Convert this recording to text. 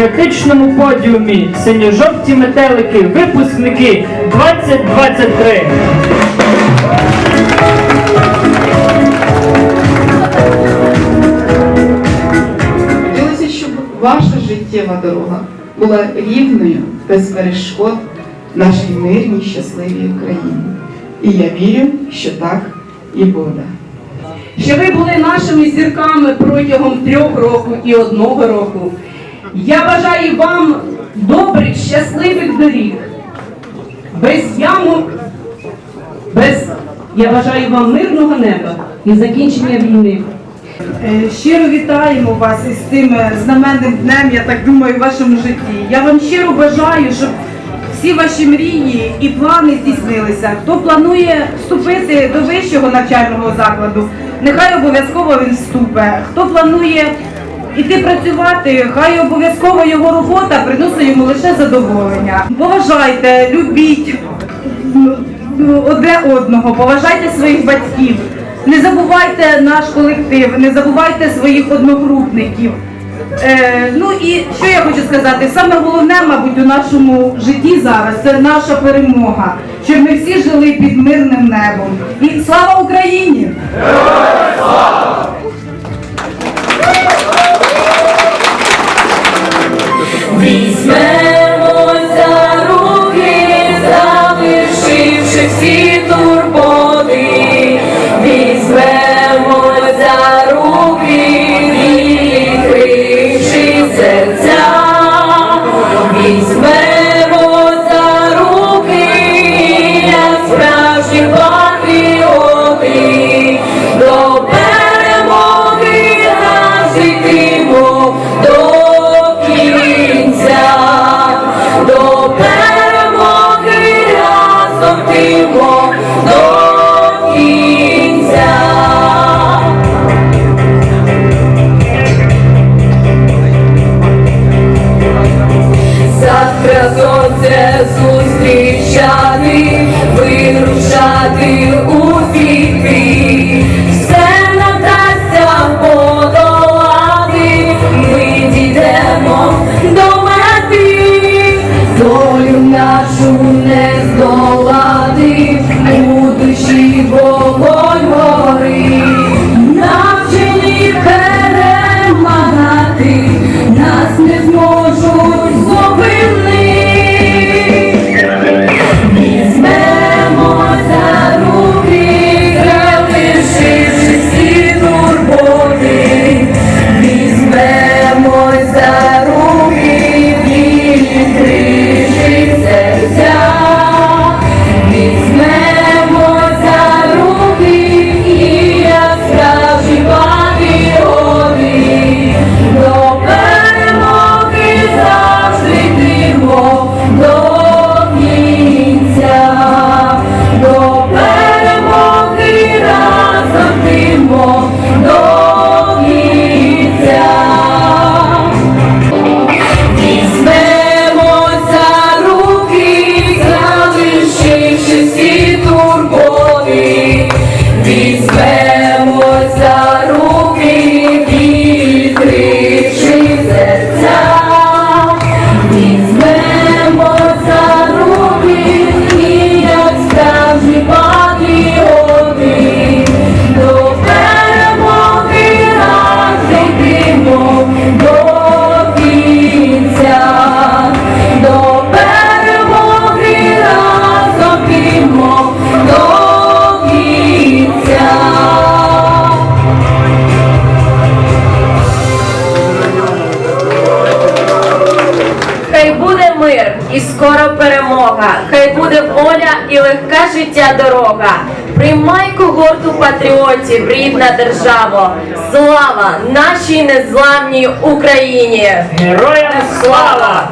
патріотичному подіумі синьо-жовті метелики, випускники 2023. Хотілося, щоб ваша життєва дорога була рівною, без перешкод нашій мирній, щасливій Україні. І я вірю, що так і буде. що ви були нашими зірками протягом трьох років і одного року. Я бажаю вам добрих, щасливих доріг, без ямок, без я бажаю вам мирного неба і закінчення війни. Е, Щиро вітаємо вас із цим е, знаменним днем, я так думаю, в вашому житті. Я вам щиро бажаю, щоб всі ваші мрії і плани здійснилися. Хто планує вступити до вищого навчального закладу, нехай обов'язково він вступе. Хто планує іти працювати, хай обов'язково його робота приносить йому лише задоволення. Поважайте, любіть одне одного, поважайте своїх батьків. Не забувайте наш колектив, не забувайте своїх одногрупників. Е, ну і що я хочу сказати? Саме головне, мабуть, у нашому житті зараз це наша перемога, щоб ми всі жили під мирним небом. І слава Україні! these. Jesus. І скоро перемога, хай буде воля і легка життя дорога. Приймай когорту патріотів, рідна державо. Слава нашій незламній Україні! Героям слава!